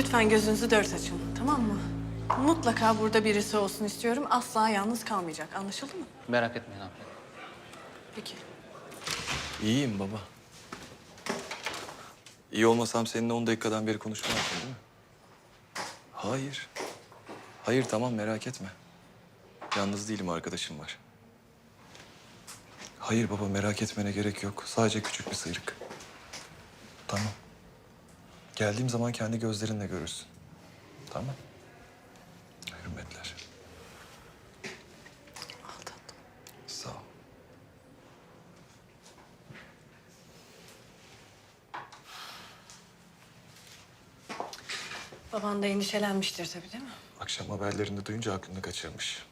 Lütfen gözünüzü dört açın, tamam mı? Mutlaka burada birisi olsun istiyorum. Asla yalnız kalmayacak. Anlaşıldı mı? Merak etmeyin abi. Peki. İyiyim baba. İyi olmasam seninle 10 dakikadan beri konuşmazdım değil mi? Hayır. Hayır tamam merak etme. Yalnız değilim arkadaşım var. Hayır baba merak etmene gerek yok. Sadece küçük bir sıyrık. Tamam. Geldiğim zaman kendi gözlerinle görürsün. Tamam. Hürmetler. Al tatlım. Sağ ol. Baban da endişelenmiştir tabii değil mi? Akşam haberlerinde duyunca aklını kaçırmış.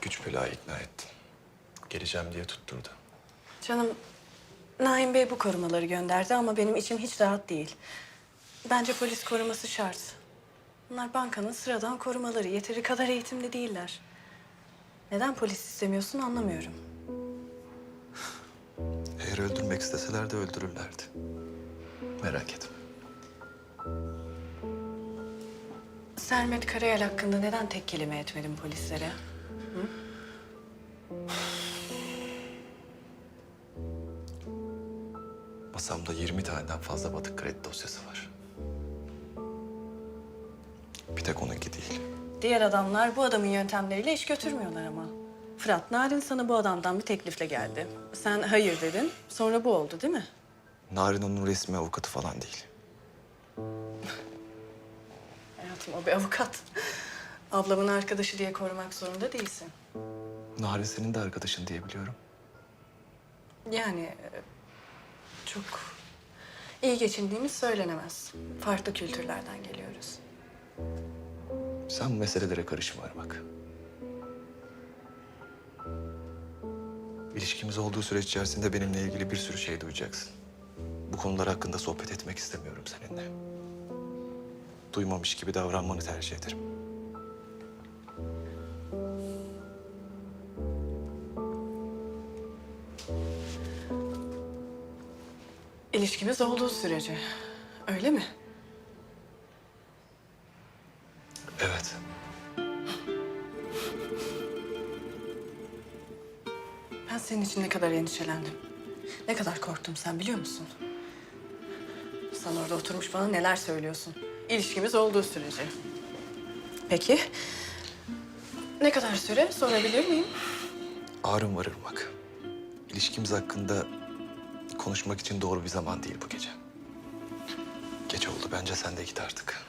Güç belayı ikna ettim. Geleceğim diye tutturdu. Canım, Naim Bey bu korumaları gönderdi ama benim içim hiç rahat değil. Bence polis koruması şart. Bunlar bankanın sıradan korumaları. Yeteri kadar eğitimli değiller. Neden polis istemiyorsun anlamıyorum. Eğer öldürmek isteseler de öldürürlerdi. Merak etme. Sermet Karayel hakkında neden tek kelime etmedin polislere? Masamda 20 taneden fazla batık kredi dosyası var. Bir tek onunki değil. Diğer adamlar bu adamın yöntemleriyle iş götürmüyorlar ama. Fırat, Narin sana bu adamdan bir teklifle geldi. Sen hayır dedin, sonra bu oldu değil mi? Narin onun resmi avukatı falan değil. Hayatım o bir avukat. Ablamın arkadaşı diye korumak zorunda değilsin. Narin senin de arkadaşın diye biliyorum. Yani e, çok iyi geçindiğimiz söylenemez. Farklı kültürlerden geliyoruz. Sen meselelere karışma bak. İlişkimiz olduğu süreç içerisinde benimle ilgili bir sürü şey duyacaksın. Bu konular hakkında sohbet etmek istemiyorum seninle. Duymamış gibi davranmanı tercih ederim. İlişkimiz olduğu sürece. Öyle mi? Evet. Ben senin için ne kadar endişelendim. Ne kadar korktum sen biliyor musun? Sen orada oturmuş bana neler söylüyorsun. İlişkimiz olduğu sürece. Peki. Ne kadar süre sorabilir miyim? Ağrım var Irmak. İlişkimiz hakkında konuşmak için doğru bir zaman değil bu gece. Geç oldu bence sen de git artık.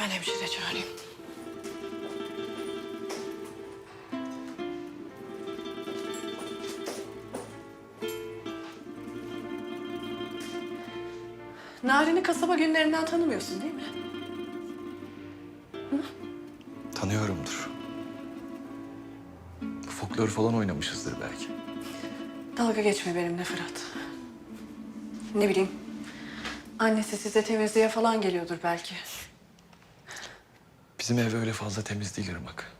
Ben hemşire çağırayım. Narin'i kasaba günlerinden tanımıyorsun değil mi? Tanıyorumdur. Folklor falan oynamışızdır belki. Dalga geçme benimle Fırat. Ne bileyim. Annesi size temizliğe falan geliyordur belki. Bizim ev öyle fazla temiz değil Irmak.